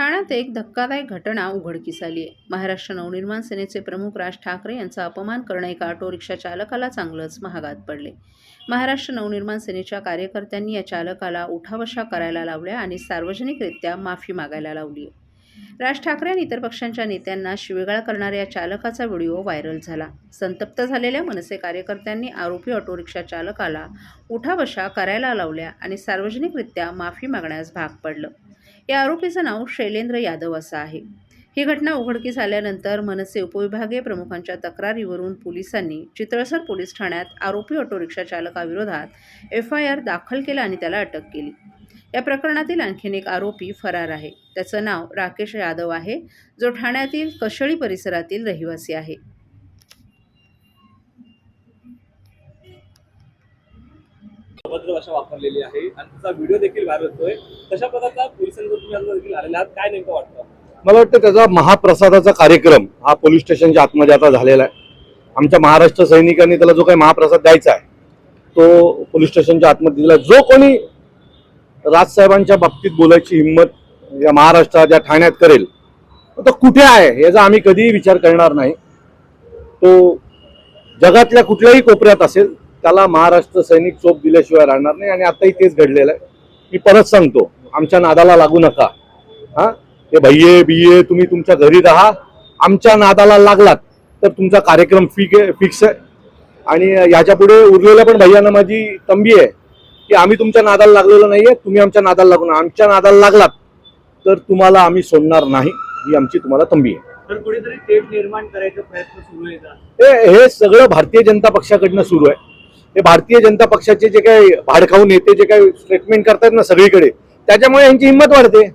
ठाण्यात एक धक्कादायक घटना उघडकीस आली आहे. महाराष्ट्र नवनिर्माण सेनेचे प्रमुख राज ठाकरे यांचा अपमान करणं एका ऑटो रिक्षा चालकाला चांगलंच महागात पडले. महाराष्ट्र नवनिर्माण सेनेच्या कार्यकर्त्यांनी या चालकाला उठावशा करायला लावल्या आणि सार्वजनिकरित्या माफी मागायला लावली आहे. राज ठाकरे आणि इतर पक्षांच्या नेत्यांना शिवेगाळ करणाऱ्या या चालकाचा व्हिडिओ व्हायरल झाला. संतप्त झालेल्या मनसे कार्यकर्त्यांनी आरोपी ऑटो रिक्षा चालकाला उठाबशा करायला लावल्या आणि सार्वजनिकरित्या माफी मागण्यास भाग पडलं. या आरोपीचं नाव शैलेंद्र यादव असं आहे. ही घटना उघडकीस आल्यानंतर मनसे उपविभागीय प्रमुखांच्या तक्रारीवरून पोलिसांनी चितळसर पोलीस ठाण्यात आरोपी ऑटो रिक्षा चालकाविरोधात एफ आय आर दाखल केला आणि त्याला अटक केली. या प्रकरणातील आणखीन एक आरोपी फरार आहे. त्याचं नाव राकेश यादव आहे जो ठाण्यातील कशळी परिसरातील रहिवासी आहे. भाषा वापरलेली आहे आणि त्याचा व्हिडिओ देखील व्हायरल होतोय. तशा प्रकारचा पोलिसांचा तुम्ही देखील आलेला आहात काय नेमकं वाटतं? मला वाटतं त्याचा महाप्रसादाचा कार्यक्रम हा पोलीस स्टेशनच्या आतमध्ये आता झालेला आहे. आमच्या महाराष्ट्र सैनिकांनी त्याला जो काही महाप्रसाद द्यायचा आहे तो पोलीस स्टेशनच्या आतमध्ये दिला. जो कोणी राजसाहेबांच्या बाबतीत बोलायची हिंमत या महाराष्ट्रात या ठाण्यात करेल तो कुठे आहे याचा आम्ही कधीही विचार करणार नाही. तो जगातल्या कुठल्याही कोपऱ्यात असेल त्याला महाराष्ट्र सैनिक चोप दिल्याशिवाय राहणार नाही आणि आताही तेच घडलेलं आहे. मी परत सांगतो आमच्या नादाला लागू नका. हा? हे भैये बिये तुम्ही तुमच्या घरी राहा. आमच्या नादाला लागलात तर तुमचा कार्यक्रम फिक फिक्स आहे. आणि याच्यापुढे उरलेल्या पण भैयांना माझी तंबी आहे की आम्ही तुमच्या नादाला लागलेलो नाहीये तुम्ही आमच्या नादाला लागू नका. आमच्या नादाला लागलात तर तुम्हाला आम्ही सोडणार नाही ही आमची तुम्हाला तंबी आहे. तर कुठेतरी तेढ निर्माण करायचा प्रयत्न सुरू आहे का? हे सगळं भारतीय जनता पक्षाकडनं सुरू आहे. हे भारतीय जनता पक्षाचे जे काही भाडखाऊ नेते जे काही स्टेटमेंट करतात ना सगळीकडे त्याच्यामुळे यांची हिंमत वाढते.